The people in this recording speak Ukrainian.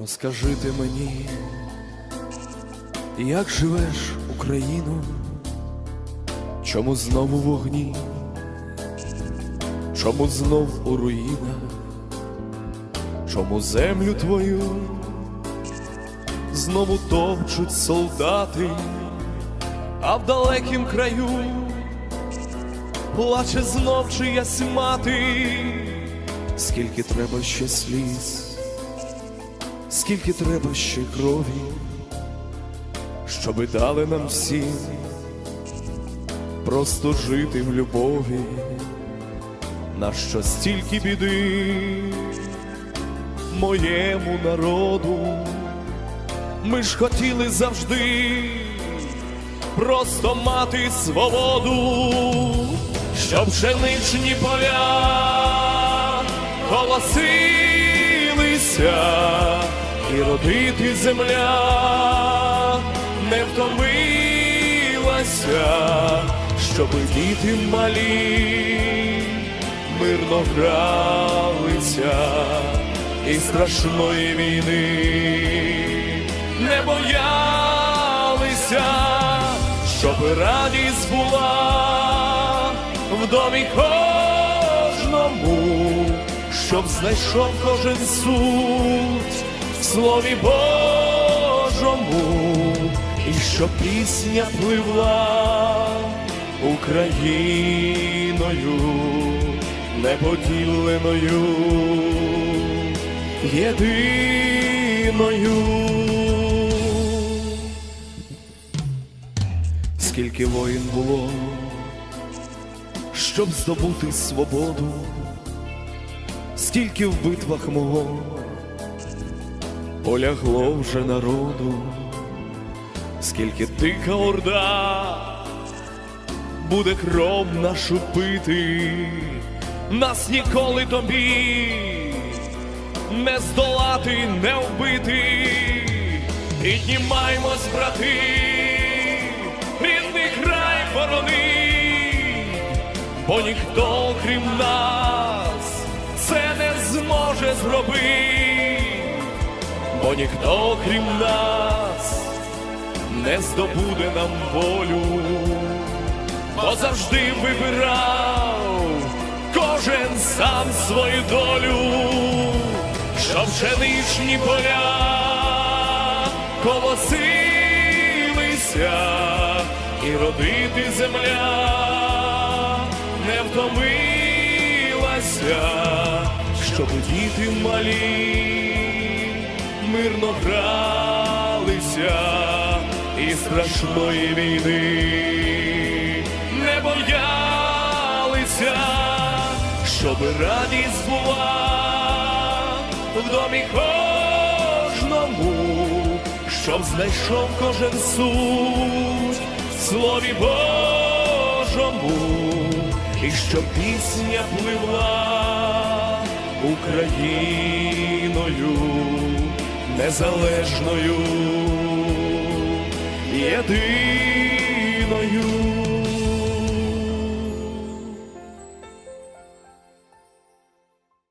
Розкажи ти мені, як живеш Україну, чому знову вогні, чому знов у руїнах, чому землю твою знову товчуть солдати, а в далекім краю плаче знов чиясь мати, скільки треба ще сліз скільки треба ще крові, щоби дали нам всім просто жити в любові, на що стільки біди моєму народу, ми ж хотіли завжди просто мати свободу, щоб пшеничні поля колосилися і родити земля не втомилася, щоб діти малі мирно гралися і страшної війни не боялися, щоб радість була в домі кожному, щоб знайшов кожен суть слові Божому, і щоб пісня пливла Україною неподіленою, єдиною. Скільки воїн було, щоб здобути свободу, скільки в битвах мого полягло вже народу, скільки дика орда буде кров нашу пити, нас ніколи тобі не здолати, не вбити, піднімаймось, брати, рідний край борони, бо ніхто крім нас ніхто крім нас не здобуде нам волю, бо завжди вибирав кожен сам свою долю, що пшеничні поля колосилися і родити земля не втомилася, щоб діти малі мирно гралися і страшної війни не боялися, щоб радість була в домі кожному, щоб знайшов кожен суть в слові Божому, і щоб пісня пливла Україною незалежною єдиною.